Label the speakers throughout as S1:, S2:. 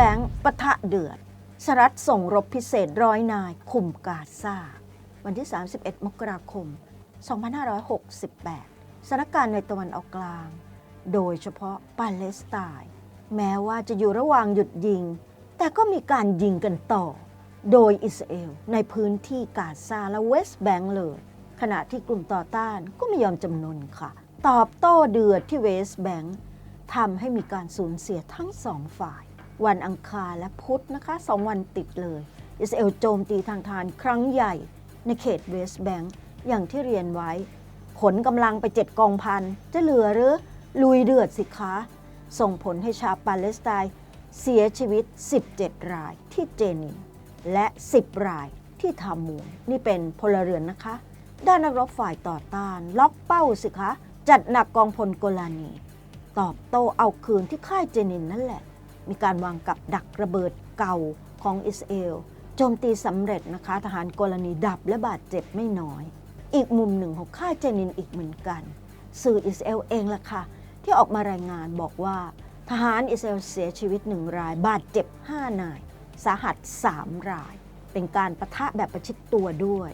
S1: แบงค์ปะทะเดือด สรัฐส่งรบพิเศษร้อยนายคุมกาซาวันที่ 31 มกราคม 2568สถานการณ์ในตะวันออกกลาง โดยเฉพาะปาเลสไตน์แม้ว่าจะอยู่ระหว่างหยุดยิง แต่ก็มีการยิงกันต่อ โดยอิสราเอลในพื้นที่กาซาและเวสต์แบงก์เลย ขณะที่กลุ่มต่อต้านก็ไม่ยอมจำนนค่ะ ตอบโต้เดือดที่เวสต์แบงก์ทำให้มีการสูญเสียทั้งสองฝ่าย วันอังคารและพุธนะคะสองวันติดเลย อิสราเอลโจมตีทางทานครั้งใหญ่ในเขตเวสต์แบงก์อย่างที่เรียนไว้ ขนกำลังไปเจ็ดกองพัน จะเหลือหรือ ลุยเดือดสิคะ ส่งผลให้ชาวปาเลสไตน์เสียชีวิต 17 รายที่เจนิน และ 10 รายที่ทามูนนี่เป็นพลเรือนนะคะ ด้านนักรบฝ่ายต่อต้าน ล็อกเป้าสิคะ จัดหนักกองพลโกลานี ตอบโต้เอาคืนที่ค่ายเจนินนั่นแหละ มีการวางกับดักระเบิดเก่าของอิสราเอลโจมตีสำเร็จนะคะ ทหารโกลานีดับและบาดเจ็บไม่น้อย อีกมุมหนึ่งของค่ายเจนินอีกเหมือนกัน สื่ออิสราเอลเองล่ะค่ะ ที่ออกมารายงานบอกว่า ทหารอิสราเอลเสียชีวิตหนึ่งราย บาดเจ็บ 5 นาย สาหัส 3 ราย เป็นการประทะแบบประชิดตัวด้วย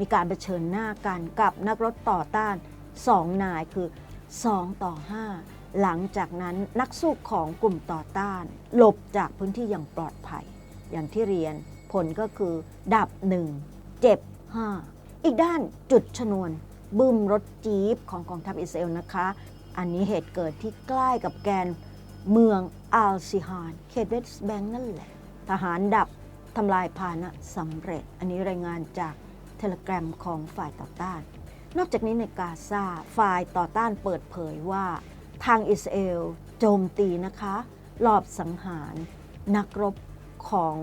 S1: มีการเผชิญหน้ากันกับนักรบต่อต้าน 2 นายคือ 2 ต่อ 5 หลังจากนั้นนักสู้ของกลุ่มต่อต้าน หลบจากพื้นที่อย่างปลอดภัย อย่างที่เรียนผลก็คือ ดับ1เจ็บ5อีกด้านจุดชนวนบึ้มรถจี๊ปของกองทัพอิสราเอลนะคะ อันนี้เหตุเกิดที่ใกล้กับแกนเมืองอัลซิฮานเขตเวสต์แบงก์นั่นแหละ ทหารดับทำลายพาหนะสำเร็จ อันนี้รายงานจากเทเลกรามของฝ่ายต่อต้าน นอกจากนี้ในกาซาฝ่ายต่อต้านเปิดเผยว่า ทางอิสราเอลโจมตีนะคะลอบสังหารนักรบของ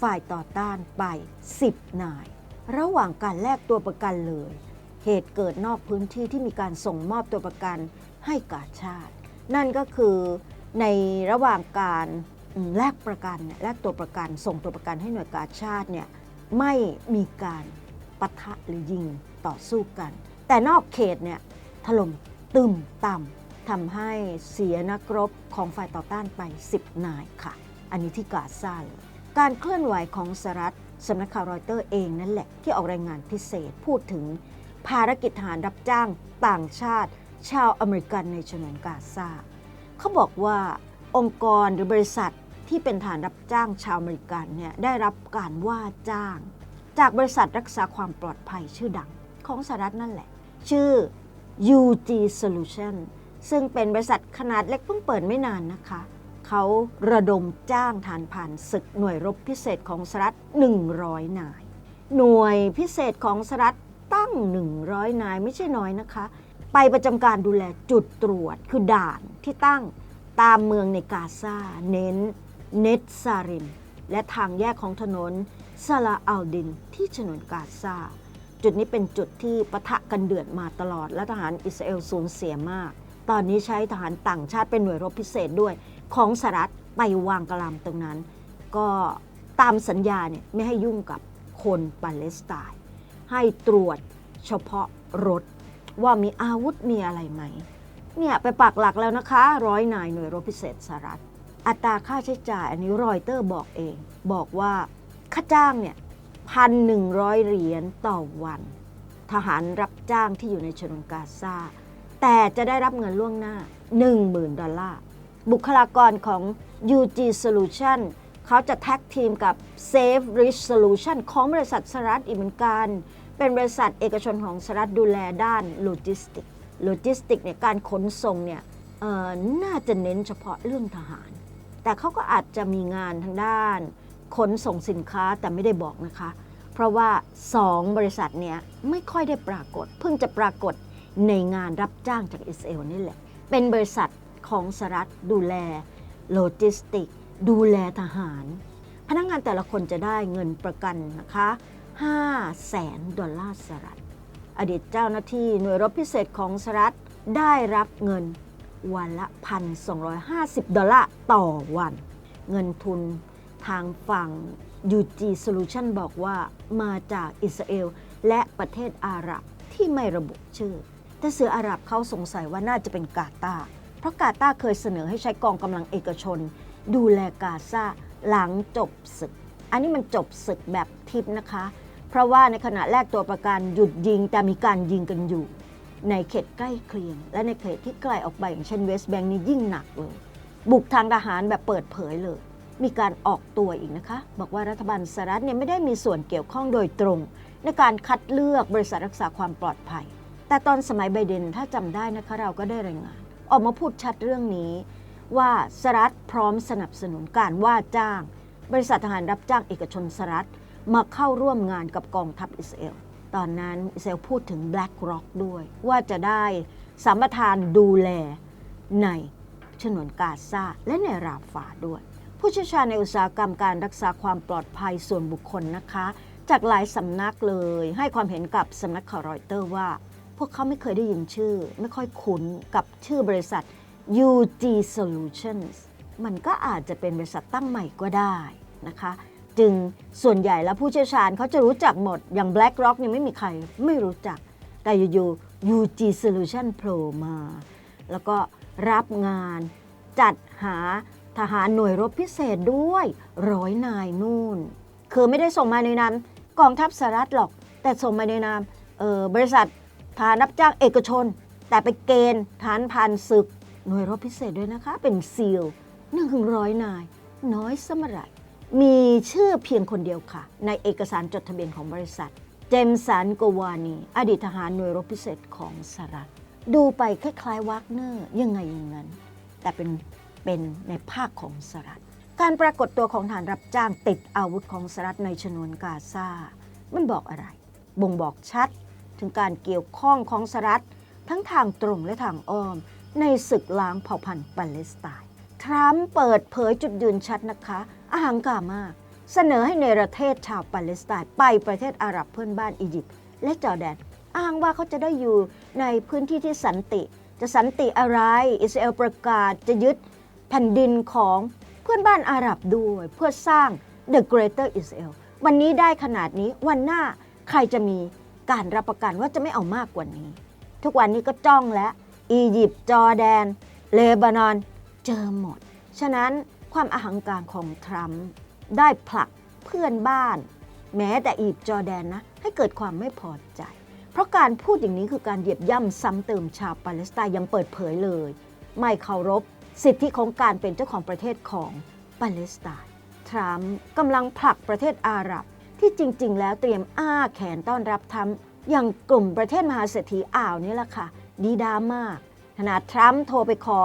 S1: ฝ่ายต่อต้านไป 10 นาย ระหว่างการแลกตัวประกันเลย เหตุเกิดนอกพื้นที่ที่มีการส่งมอบตัวประกันให้กาชาติ นั่นก็คือในระหว่างการแลกประกันแลกตัวประกันส่งตัวประกันให้หน่วยกาชาติเนี่ยไม่มีการปะทะหรือยิงต่อสู้กัน แต่นอกเขตเนี่ยถล่มตึมต่ำ ทำให้เสียนักรบของฝ่ายต่อต้านไป 10 นายค่ะ อันนี้ที่กาซาเลยการเคลื่อนไหวของสหรัฐสำนักข่าวรอยเตอร์เองนั่นแหละ ที่ออกรายงานพิเศษพูดถึงภารกิจทหารรับจ้างต่างชาติ ชาวอเมริกันในฉนวนกาซาเขาบอกว่าองค์กรหรือบริษัทที่เป็นฐานรับจ้างชาวอเมริกันเนี่ยได้รับการว่าจ้าง จากบริษัทรักษาความปลอดภัยชื่อดังของสหรัฐนั่นแหละ ชื่อ UG Solution ซึ่งเป็นบริษัทขนาดเล็กเพิ่งเปิดไม่นานนะคะ เขาระดมจ้างฐานผ่านศึกหน่วยรบพิเศษของสหรัฐ 100 นาย หน่วยพิเศษของสหรัฐตั้ง 100 นายไม่ใช่น้อยนะคะ ไปประจำการดูแลจุดตรวจคือด่านที่ตั้งตามเมืองในกาซาเน้น เนตซาริม และทางแยกของถนนซาลาอัลดินที่ฉนวนกาซาจุดนี้เป็นจุดที่ปะทะกันเดือดมาตลอดและทหารอิสราเอลสูญเสียมาก ตอนนี้ใช้ทหารต่างชาติเป็นหน่วยรบพิเศษด้วย ของสหรัฐไปวางกระลำตรงนั้น ก็ตามสัญญาเนี่ยไม่ให้ยุ่งกับคนปาเลสไตน์ให้ตรวจเฉพาะรถว่ามีอาวุธมีอะไรไหม เนี่ยไปปักหลักแล้วนะคะร้อยนายหน่วยรบพิเศษสหรัฐ อัตราค่าใช้จ่ายอันนี้รอยเตอร์บอกเอง บอกว่าค่าจ้างเนี่ยพันหนึ่งร้อยเหรียญต่อวัน ทหารรับจ้างที่อยู่ในฉนวนกาซา แต่จะได้รับเงินล่วงหน้า 10,000 ดอลลาร์ บุคลากรของ UG Solution เขาจะแท็กทีมกับ Safe Rich Solution ของบริษัทสหรัฐอีกเหมือนกัน เป็นบริษัทเอกชนของสหรัฐดูแลด้านโลจิสติก โลจิสติกเนี่ยการขนส่งเนี่ยน่าจะเน้นเฉพาะเรื่องทหาร แต่เขาก็อาจจะมีงานทางด้าน ขนส่งสินค้าแต่ไม่ได้บอกนะคะ เพราะว่า 2 บริษัทเนี้ยไม่ค่อยได้ปรากฏ เพิ่งจะปรากฏ ในงานรับจ้างจากอิสราเอลนี่แหละ เป็นบริษัทของสหรัฐดูแลโลจิสติก ดูแลทหาร พนักงานแต่ละคนจะได้เงินประกันนะคะ5แสนดอลลาร์สหรัฐ อดีตเจ้าหน้าที่หน่วยรบพิเศษของสหรัฐได้รับเงินวันละ 1,250 ดอลลาร์ต่อวัน เงินทุนทางฝั่ง UG Solution บอกว่ามาจากอิสราเอลและประเทศอาหรับที่ไม่ระบุชื่อ แต่เสืออาหรับเขาสงสัยว่าน่าจะเป็นกาตาเพราะกาตาเคยเสนอให้ใช้กองกำลังเอกชน ดูแลกาซาหลังจบศึก อันนี้มันจบศึกแบบทิพนะคะ เพราะว่าในขณะแรกตัวประกันหยุดยิงแต่มีการยิงกันอยู่ ในเขตใกล้เคียง และในเขตที่ไกลออกไปอย่างเช่นเวสต์แบงก์นี่ยิ่งหนักเลย บุกทางทหารแบบเปิดเผยเลย มีการออกตัวอีกนะคะ บอกว่ารัฐบาลสหรัฐเนี่ยไม่ได้มีส่วนเกี่ยวข้องโดยตรง ในการคัดเลือกบริษัทรักษาความปลอดภัย แต่ตอนสมัยไบเดนถ้าจำได้นะคะเราก็ได้รายงาน ออกมาพูดชัดเรื่องนี้ ว่าสหรัฐพร้อมสนับสนุนการว่าจ้าง บริษัททหารรับจ้างเอกชนสหรัฐมาเข้าร่วมงานกับกองทัพอิสราเอลตอนนั้นอิสราเอลพูดถึง Black Rock ด้วย ว่าจะได้สัมปทานดูแลในฉนวนกาซาและในราฟาด้วย ผู้เชี่ยวชาญในอุตสาหกรรมการรักษาความปลอดภัยส่วนบุคคลนะคะ จากหลายสำนักเลยให้ความเห็นกับสำนักข่าวรอยเตอร์ว่า พวกเขาไม่เคยได้ยินชื่อ ไม่ค่อยคุ้นกับชื่อบริษัท UG Solutions มันก็อาจจะเป็นบริษัทตั้งใหม่ก็ได้นะคะ จึงส่วนใหญ่แล้วผู้เชี่ยวชาญเขาจะรู้จักหมด อย่าง BlackRock เนี่ยไม่มีใครไม่รู้จัก แต่อยู่ๆ UG Solution โผล่มา แล้วก็รับงานจัดหาทหารหน่วยรบพิเศษด้วยร้อยนายนู่น คือไม่ได้ส่งมาในนามกองทัพสหรัฐหรอก แต่ส่งมาในนามเอ่อบริษัท ทหารรับจ้างเอกชน แต่ไปเกณฑ์ฐานผ่านศึก หน่วยรบพิเศษด้วยนะคะ เป็นซีลหนึ่งร้อยนาย น้อยสมไรมีชื่อเพียงคนเดียวค่ะ ในเอกสารจดทะเบียนของบริษัท เจมสันโกวานี อดีตทหารหน่วยรบพิเศษของสหรัฐ ดูไปคล้ายๆวากเนอร์ยังไงอย่างนั้น แต่เป็นเป็นในภาคของสหรัฐ การปรากฏตัวของฐานรับจ้างติดอาวุธของสหรัฐในฉนวนกาซามันบอกอะไร บ่งบอกชัด ถึงการเกี่ยวข้องของสหรัฐ ทั้งทางตรงและทางอ้อม ในศึกล้างเผ่าพันธุ์ปาเลสไตน์ทรัมป์เปิดเผยจุดยืนชัดนะคะอาหังการมาก เสนอให้ในประเทศชาวปาเลสไตน์ไปประเทศอาหรับเพื่อนบ้านอียิปต์และจอร์แดน อ้างว่าเขาจะได้อยู่ในพื้นที่ที่สันติ จะสันติอะไร อิสราเอลประกาศจะยึดแผ่นดินของเพื่อนบ้านอาหรับด้วย เพื่อสร้าง The Greater Israel วันนี้ได้ขนาดนี้วันหน้าใครจะมี การรับประกันว่าจะไม่เอามากกว่านี้ ทุกวันนี้ก็จ้องแล้ว อียิปต์จอร์แดน เลบานอน เจอหมด ฉะนั้นความอาหังการของทรัมป์ได้ผลักเพื่อนบ้าน แม้แต่อียิปต์จอร์แดนนะ ให้เกิดความไม่พอใจ เพราะการพูดอย่างนี้คือการเหยียบย่ำซ้ำเติมชาวปาเลสไตน์ยังเปิดเผยเลย ไม่เคารพสิทธิของการเป็นเจ้าของประเทศของปาเลสไตน์ทรัมป์กำลังผลักประเทศอาหรับ ที่จริงๆ แล้วเตรียมอ้าแขนต้อนรับทรัมป์อย่างกลุ่มประเทศมหาเศรษฐีอ่าวนี่แหละค่ะ ดีดามาก ขนาดทรัมป์โทรไปขอ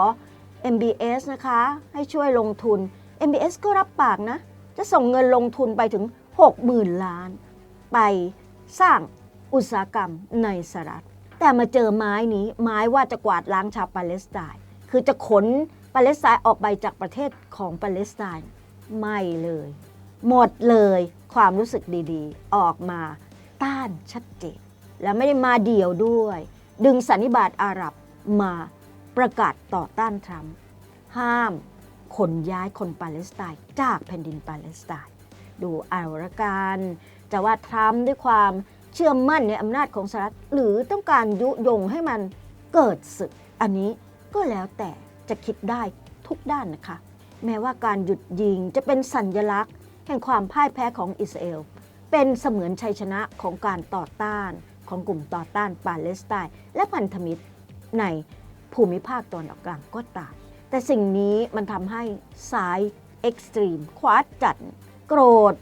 S1: MBS นะคะ ให้ช่วยลงทุน MBS ก็รับปากนะ จะส่งเงินลงทุนไปถึง 60,000 ล้าน ไปสร้างอุตสาหกรรมในสหรัฐ แต่มาเจอไม้นี้ไม้ว่าจะกวาดล้างชาวปาเลสไตน์คือจะขนปาเลสไตน์ออกไปจากประเทศของปาเลสไตน์ไม่เลย หมดเลย ความรู้สึกดีๆ ออกมาต้านชัดเจนและไม่ได้มาเดี่ยวด้วย ดึงสันนิบาตอาหรับมาประกาศต่อต้านทรัมป์ห้ามขนย้ายคนปาเลสไตน์จากแผ่นดินปาเลสไตน์ดูเอาละกันจะว่าทรัมป์ด้วยความเชื่อมั่นในอำนาจของสหรัฐหรือต้องการยุยงให้มันเกิดศึก อันนี้ก็แล้วแต่จะคิดได้ทุกด้านนะคะ แม้ว่าการหยุดยิงจะเป็นสัญญลักษณ์ แห่งความพ่ายแพ้ของอิสราเอล เป็นเสมือนชัยชนะของการต่อต้านของกลุ่มต่อต้านปาเลสไตน์และพันธมิตรในภูมิภาคตอนออกกลางก็ตาม แต่สิ่งนี้มันทำให้สายเอ็กซ์ตรีมคว้าจัด โกรธ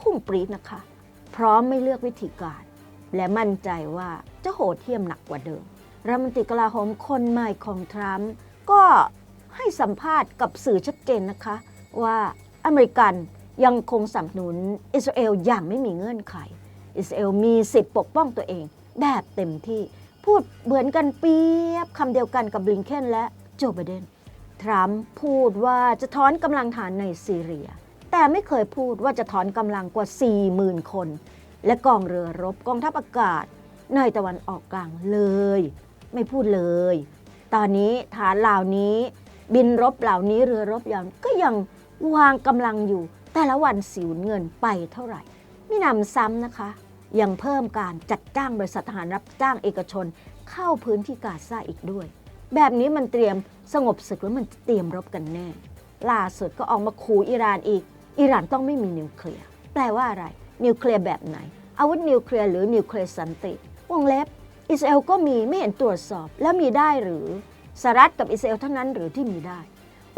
S1: พุ่งปรีดนะคะ พร้อมไม่เลือกวิธีการ และมั่นใจว่าจะโหดเที่ยมหนักกว่าเดิมรัฐมนตรีกลาโหมคนใหม่ของทรัมป์ก็ให้สัมภาษณ์กับสื่อชัดเจนนะคะ ว่าอเมริกัน ยังคงสนับสนุนอิสราเอลอย่างไม่มีเงื่อนไข อิสราเอลมีสิทธิ์ปกป้องตัวเอง แบบเต็มที่พูดเหมือนกันเปียบคำเดียวกันกับบลิงเคนและโจไบเดนทรัมป์พูดว่าจะถอนกำลังฐานในซีเรีย แต่ไม่เคยพูดว่าจะถอนกำลังกว่า 40,000 คน และกองเรือรบกองทัพอากาศ ในตะวันออกกลางเลย ไม่พูดเลย ตอนนี้ฐานเหล่านี้ บินรบเหล่านี้เรือรบย่างก็ยังวางกำลังอยู่ แต่ละวันสิวเงินไปเท่าไหร่มินำซ้ำนะคะ ยังเพิ่มการจัดจ้างบริษัททหารรับจ้างเอกชน เข้าพื้นที่กาซาอีกด้วย แบบนี้มันเตรียมสงบศึกแล้วมันเตรียมรบกันแน่ ล่าสุดก็ออกมาขู่อิหร่านอีก อิหร่านต้องไม่มีนิวเคลียร์แปลว่าอะไร นิวเคลียร์แบบไหน อาวุธนิวเคลียร์หรือนิวเคลียร์สันติวงเล็บอิสราเอลก็มีไม่เห็นตรวจสอบแล้วมีได้หรือสหรัฐกับอิสราเอลเท่านั้นหรือที่มีได้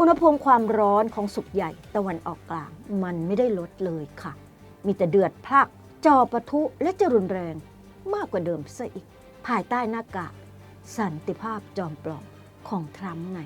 S1: อุณหภูมิความร้อนของสุกใหญ่ตะวันออกกลาง มันไม่ได้ลดเลยค่ะ มีแต่เดือดพลักจอปะทุและจะรุนแรงมากกว่าเดิมซะอีก ภายใต้หน้ากากสันติภาพจอมปลอมของทรัมป์ไง